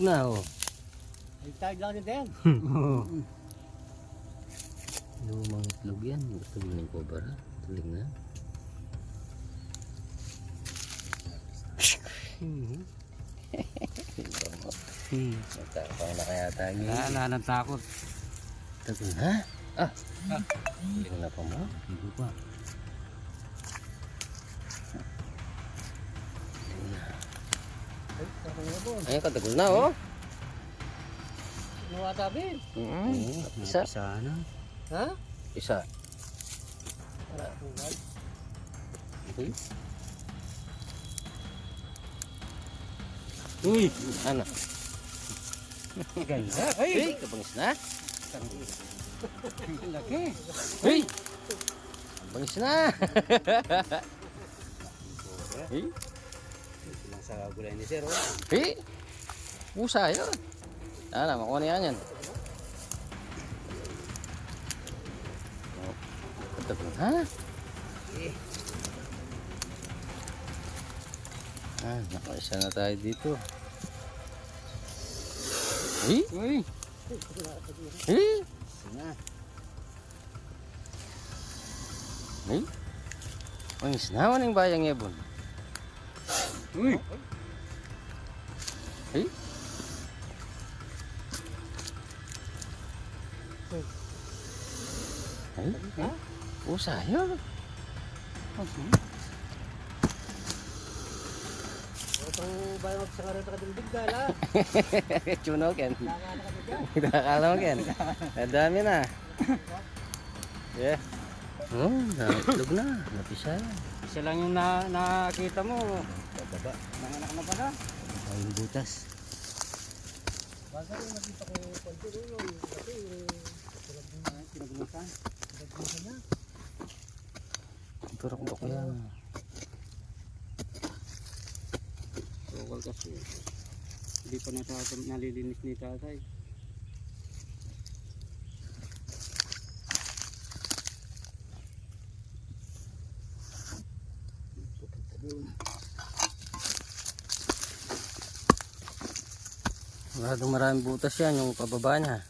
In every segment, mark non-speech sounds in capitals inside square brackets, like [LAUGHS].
oh. Higtag lang din. Lumang [LAUGHS] itlog yan. Tuling ng cobra. Tuling na. Hmm. Nagkakapang na kaya tayo. Wala nang takot. Tagal na. Ah. Tuling na pa mo. Hindi pa. Ayun, katagal na oh. Nuwatabi. Mm Isa. Sana. Ha? Isa. Uy. Uy! Ano? Ganda. Uy, kabangis na. Laki. Uy! Kabangis na. [LAUGHS] Uy. Lang sa gulay ni Sir. oh. Uy. Pusa yun. Ano, makuha na yan. Oh, katagal na. Ah, nakaisa na tayo dito. Uy! Uy! Uy! Na. Uy! Ang isnawan ng bayang yabon. Uy! Uy! Ay, ay, pusa yun. Itong bayo magsangaran sa kadildig gala. [LAUGHS] Chuno, Ken. Kaka na kadildig. Nakakala mo, Ken. Nadami na. Yeah. Oh, naitlog na. Napisa. Isa lang yung na nakita mo. Bababa. Nanganak na pala. Ayun butas. Basta rin nakita ko konti rin yun. Kasi Ay, Pinagulutan. nagbusa niya. Turok-dok yan. Bawal kasi. Hindi pa natatag nalilinis ni tatay. Maraming maraming butas yan, yung pababa niya.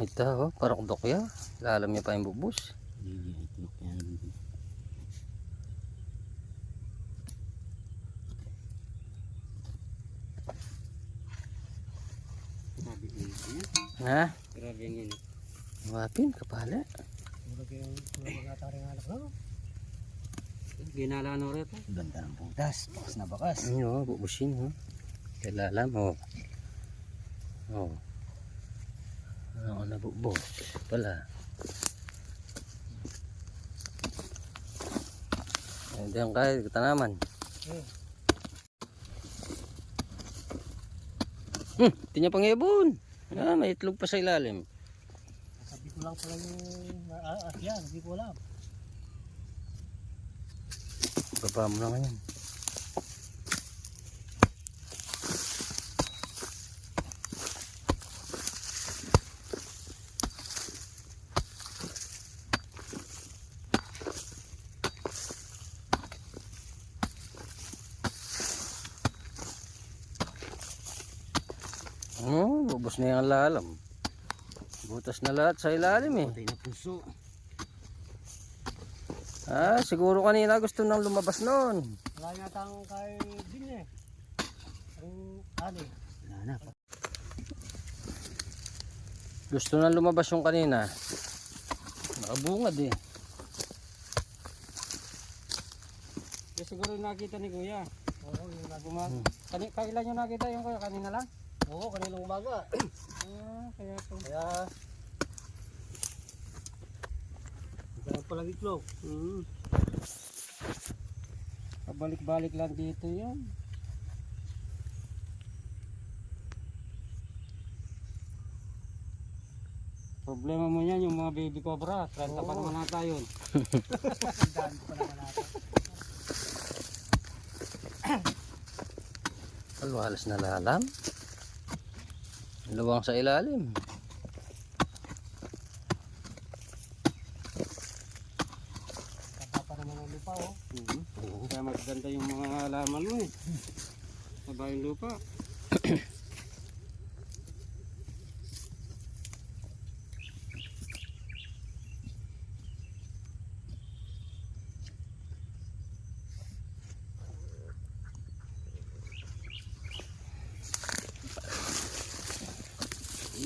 Ito, oh, parang dokya. Lalam niya pa yung bubus. Yan. Ha? Grabe yung init. Wapin, kapala. Puro kayong mga taring anak no? Ginala no rito. Ganda ng butas. Bakas na bakas. Ano, oh, bubusin, oh. Kay lalam, oh. Oh. Ano na bubos pala. Ay, diyan kahit tanaman. Hmm. Hmm, tinya pang ibon. Ah, may itlog pa sa ilalim. Lang pala yung ah, ah, yan. Hindi ko alam. Baba mo na ngayon. Oh, bubos na yung lalam. Butas na lahat sa ilalim eh. Patay na puso. Ah, siguro kanina gusto nang lumabas noon. Wala yata ang kay Bin eh. Ang ali. Wala na. Gusto nang lumabas yung kanina. Nakabungad eh. Siguro yung nakita ni Kuya. Oo, yung nag- Guma Kani kailan yung nakita yung Kuya? Kanina lang? Oo, kanilang umaga. Ah, kaya to. Kaya... Kaya pala itlog. Hmm. Pabalik-balik lang dito yun. Problema mo yan, yung mga baby cobra. 30 pa naman nata yun. Ko pa naman natin. Alwalas na lalam luwang sa ilalim para mga lupa oh. Mm -hmm. Kaya maganda yung mga halaman mo eh. Mabay lupa.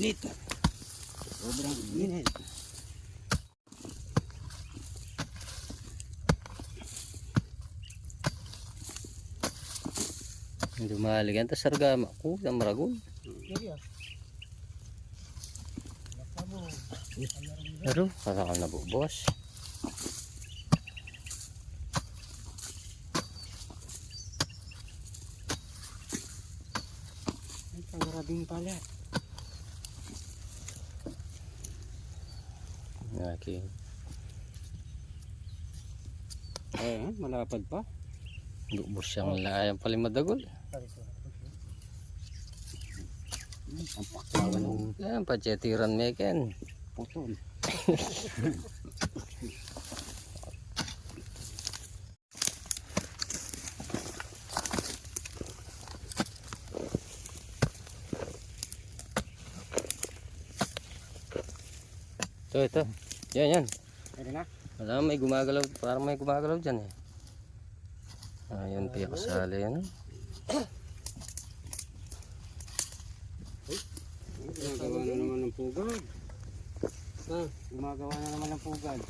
Init. Sobrang init. Dumali ka. Tapos sargama. Oh, ang ah. Baka mo. Pero, kasakal na bubos. Ay, pangarabing pala. Okay. Eh, malapad pa. Bubos siyang layang pala madagol. Ang paklawan ng Yan, pachetiran meken. putol. Ito, ito. Yan, yan. Pwede na? Wala, may gumagalaw. Parang may gumagalaw dyan eh. Ayun, piyak kasali yan. Gumagawa na naman ng pugad. Ah, gumagawa na naman ng pugad.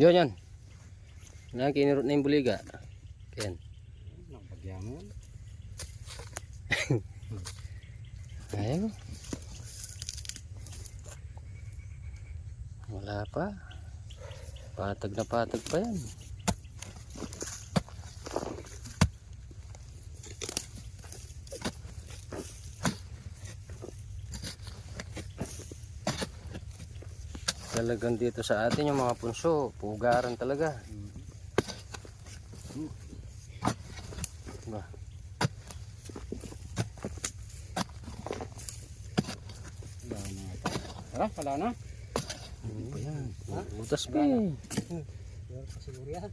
Yun, yan. Wala, kinirot na yung buliga. Ken. Nakapagyan mo. Ayun. Wala pa. Patag na patag pa yan. Talagang dito sa atin yung mga punso, pugaran talaga. Ba, Wala na. Tara, wala na. ano ba yan? Butas pa eh. Meron pa siguro yan.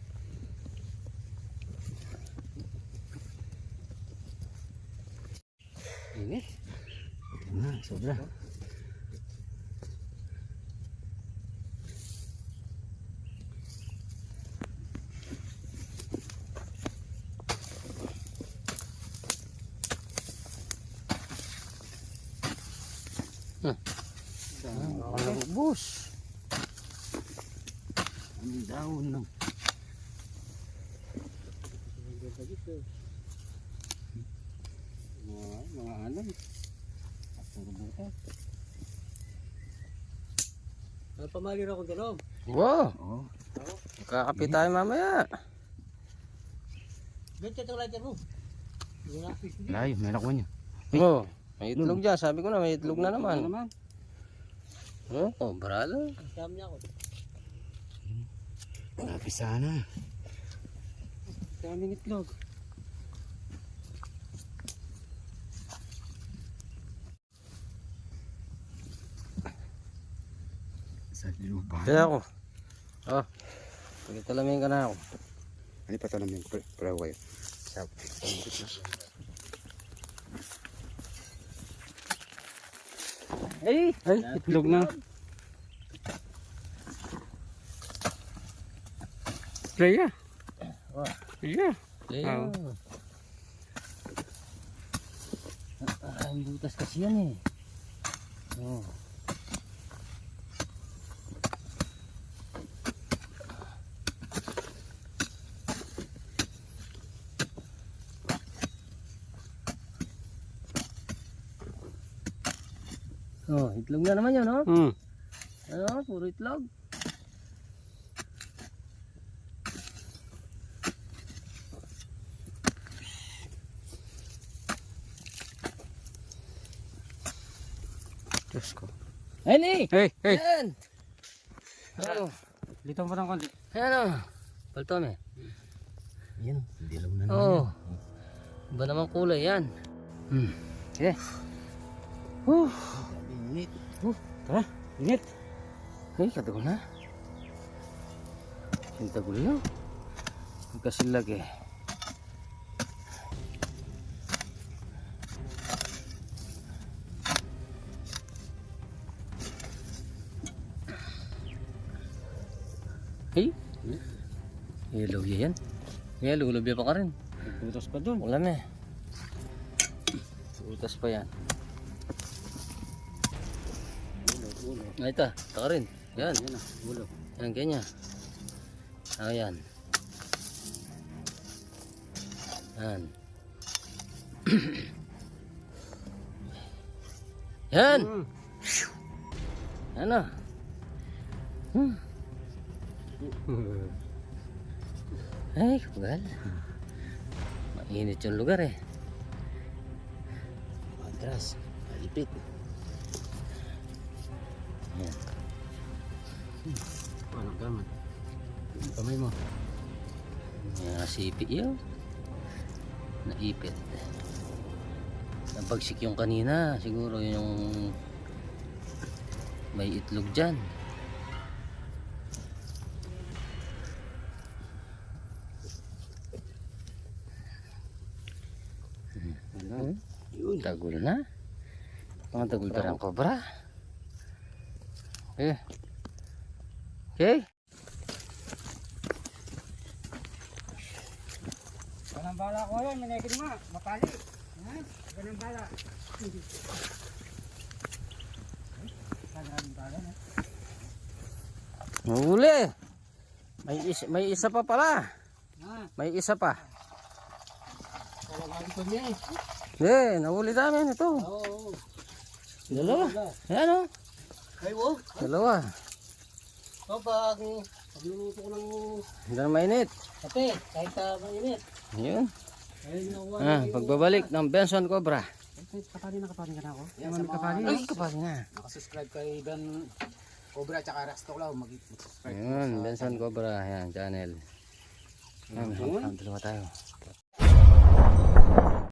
Init. Na, sobra. Ang nabubos. Ang daon ng. Mga, mga alam. Puro butas. Ang pamalir ako doon. Wow! Oo. Kakapit tayo mamaya. Ganito itong lighter mo. Na. Layo, may nakuha niya. Oh, may itlog dyan. Sabi ko na may itlog na Ano naman. Oh, oh bralo. Kasama niya ako. Grabe sana. Daming itlog. Sa lupa. Kaya ako. Oh, pagkatalamin ka na ako. Ano pa tanong yung praway? Ay! Ay, itlog na. Playa. Kaya. Ah, ang butas kasi yan eh. Oh. Oh, itlog na naman yun, no? Hmm. Ano, puro itlog. Diyos ko. Ayun eh! Hey, hey. Ayan! Oh, Dito mo ng konti. ayan o. Palto me. Yan, dilaw na Oh. Iba naman kulay yan. Hmm. Okay. Huh. Init. Tara. Init. Ay, katagol na. Sintagol na. Magkasilag eh. Hey. Yellow yan. Yellow, lubya pa ka rin. Butas pa doon. Wala na eh. Utas pa yan. Ulo. Ay, ito. Ito ka rin. Yan. Yan na, ulo. Yan, kanya. Ayan. Yan. Yan. [CLEARS THROAT] Mm. Ano? Hmm. [LAUGHS] Ay, kugal. Mainit yung lugar eh. Atras. Malipit. Yan. Ano gaman? Kamay mo. Yan, sipi yun. Naipit. Napagsik yung kanina. Siguro yung may itlog dyan. Yun. Tagol na. Mga tagol pa rin kobra. Okay. Okay. Ganang bala ko yan, manegin mo. Mapali. Ha? Ganang bala. Ganang bala na. Mahuli. May isa, may isa pa pala. May isa pa. Talagang ko niya eh. Eh, nahuli namin ito. Oo. Dalawa. Ayan o. Ay, wo. Dalawa. O, pag pagluluto ko ng Hindi na mainit. kape, kahit uh, mainit. Yun. Ah, pagbabalik ng Benson Cobra. Kapani na kapani ka na ako. Yan, sa mga Ay, kapal na. nakasubscribe kay Ben Cobra tsaka Rasto Claw, mag-subscribe. Ayun, Benson Cobra. Ayan, channel. Ayan, dalawa tayo.